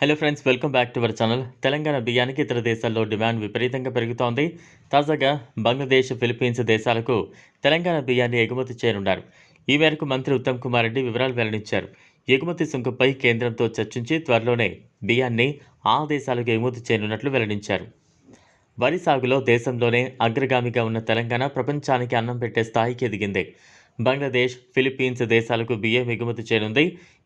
Hello friends welcome back to our channel Telangana బియ్యానికి ఇతర దేశాల్లో డిమాండ్ విపరీతంగా పెరుగుతోంది. తాజాగా బంగ్లాదేశ్ ఫిలిప్పీన్స్ దేశాలకు తెలంగాణ బియ్యాన్ని ఎగుమతి చేయనున్నారు. ఈ మేరకు మంత్రి ఉత్తమ్ కుమార్ రెడ్డి వివరాలు వెల్లడించారు. ఎగుమతి సుంకంపై కేంద్రంతో చర్చించి త్వరలోనే బియ్యాన్ని ఆ దేశాలకు ఎగుమతి చేయనున్నట్లు వెల్లడించారు. వరి సాగులో దేశంలోనే అగ్రగామిగా ఉన్న తెలంగాణ ప్రపంచానికి అన్నం పెట్టే స్థాయికి ఎదిగింది. బంగ్లాదేశ్ ఫిలిప్పీన్స్ దేశాలకు బియ్యం ఎగుమతి చేయనుంది.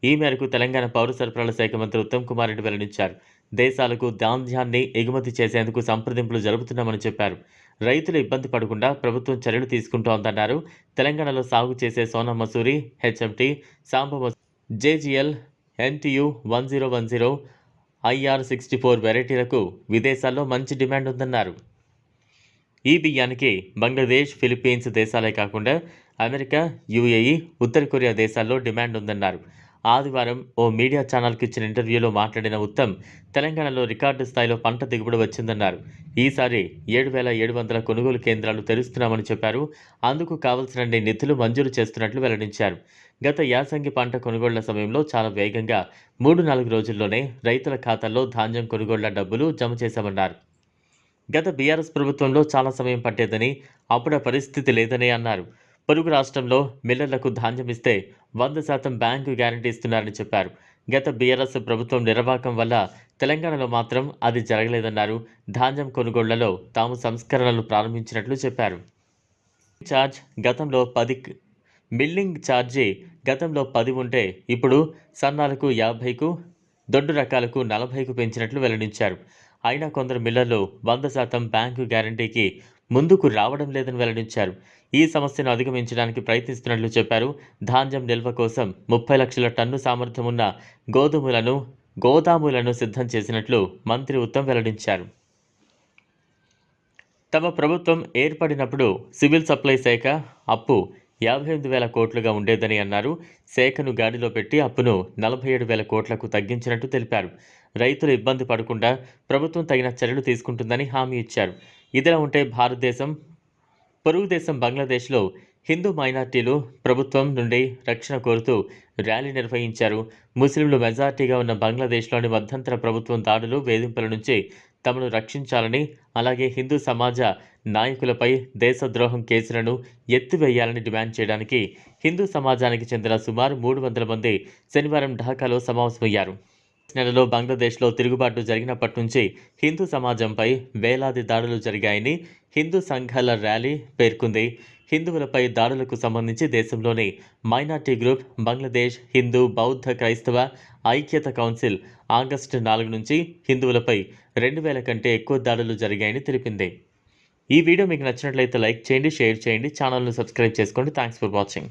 ఈ మేరకు తెలంగాణ పౌర సరఫరాల శాఖ మంత్రి ఉత్తమ్ కుమార్ రెడ్డి వెల్లడించారు. దేశాలకు ధాన్యాన్ని ఎగుమతి చేసేందుకు సంప్రదింపులు జరుపుతున్నామని చెప్పారు. రైతులు ఇబ్బంది పడకుండా ప్రభుత్వం చర్యలు తీసుకుంటోందన్నారు. తెలంగాణలో సాగు చేసే Sona Masuri HMT Samba JGL NTU one zero one zero IR sixty four వెరైటీలకు విదేశాల్లో మంచి డిమాండ్ ఉందన్నారు. ఈ బియ్యానికి బంగ్లాదేశ్ ఫిలిప్పీన్స్ దేశాలే కాకుండా అమెరికా యుఏఈ ఉత్తర కొరియా దేశాల్లో డిమాండ్ ఉందన్నారు. ఆదివారం ఓ మీడియా ఛానల్కి ఇచ్చిన ఇంటర్వ్యూలో మాట్లాడిన ఉత్తమ్ తెలంగాణలో రికార్డు స్థాయిలో పంట దిగుబడి వచ్చిందన్నారు. ఈసారి ఏడు వేల ఏడు వందల కొనుగోలు కేంద్రాలు తెరుస్తున్నామని చెప్పారు. అందుకు కావలసినన్ని నిధులు మంజూరు చేస్తున్నట్లు వెల్లడించారు. గత యాసంగి పంట కొనుగోళ్ళ సమయంలో చాలా వేగంగా మూడు నాలుగు రోజుల్లోనే రైతుల ఖాతాల్లో ధాన్యం కొనుగోళ్ళ డబ్బులు జమ చేశామన్నారు. గత బీఆర్ఎస్ ప్రభుత్వంలో చాలా సమయం పట్టేదని అప్పుడ పరిస్థితి లేదని అన్నారు. పొరుగు రాష్ట్రంలో మిల్లర్లకు ధాన్యం ఇస్తే వంద శాతం బ్యాంకు గ్యారంటీ ఇస్తున్నారని చెప్పారు. గత బీఆర్ఎస్ ప్రభుత్వం నిర్వాహకం వల్ల తెలంగాణలో మాత్రం అది జరగలేదన్నారు. ధాన్యం కొనుగోళ్ళలో తాము సంస్కరణలు ప్రారంభించినట్లు చెప్పారు. ఛార్జ్ గతంలో పది మిల్లింగ్ ఛార్జీ గతంలో పది ఉంటే ఇప్పుడు సన్నాలకు యాభైకు దొడ్డు రకాలకు నలభైకు పెంచినట్లు వెల్లడించారు. అయినా కొందరు మిల్లర్లు వంద శాతం బ్యాంకు గ్యారంటీకి ముందుకు రావడం లేదని వెల్లడించారు. ఈ సమస్యను అధిగమించడానికి ప్రయత్నిస్తున్నట్లు చెప్పారు. ధాన్యం నిల్వ కోసం ముప్పై లక్షల టన్ను సామర్థ్యం ఉన్న గోధుమలను గోదాములను సిద్ధం చేసినట్లు మంత్రి ఉత్తమ్ వెల్లడించారు. తమ ప్రభుత్వం ఏర్పడినప్పుడు సివిల్ సప్లై శాఖ అప్పు యాభై ఎనిమిది వేల కోట్లుగా ఉండేదని అన్నారు. శాఖను గాడిలో పెట్టి అప్పును నలభై ఏడు వేల కోట్లకు తగ్గించినట్టు తెలిపారు. రైతులు ఇబ్బంది పడకుండా ప్రభుత్వం తగిన చర్యలు తీసుకుంటుందని హామీ ఇచ్చారు. ఇదిలా ఉంటే భారతదేశం పొరుగు దేశం బంగ్లాదేశ్లో హిందూ మైనార్టీలు ప్రభుత్వం నుండి రక్షణ కోరుతూ ర్యాలీ నిర్వహించారు. ముస్లింలు మెజార్టీగా ఉన్న బంగ్లాదేశ్లోని మధ్యంతర ప్రభుత్వం దాడులు వేధింపుల నుంచి తమను రక్షించాలని అలాగే హిందూ సమాజ నాయకులపై దేశద్రోహం కేసులను ఎత్తివేయాలని డిమాండ్ చేయడానికి హిందూ సమాజానికి చెందిన సుమారు మూడు వందల మంది శనివారం ఢాకాలో సమావేశమయ్యారు. నెలలో బంగ్లాదేశ్లో తిరుగుబాటు జరిగినప్పటి నుంచి హిందూ సమాజంపై వేలాది దాడులు జరిగాయని హిందూ సంఘాల ర్యాలీ పేర్కొంది. హిందువులపై దాడులకు సంబంధించి దేశంలోని మైనార్టీ గ్రూప్ బంగ్లాదేశ్ హిందూ బౌద్ధ క్రైస్తవ ఐక్యత కౌన్సిల్ ఆగస్టు నాలుగు నుంచి హిందువులపై రెండు వేల కంటే ఎక్కువ దాడులు జరిగాయని తెలిపింది. ఈ వీడియో మీకు నచ్చినట్లయితే లైక్ చేయండి షేర్ చేయండి ఛానల్ను సబ్స్క్రైబ్ చేసుకోండి. Thanks for watching.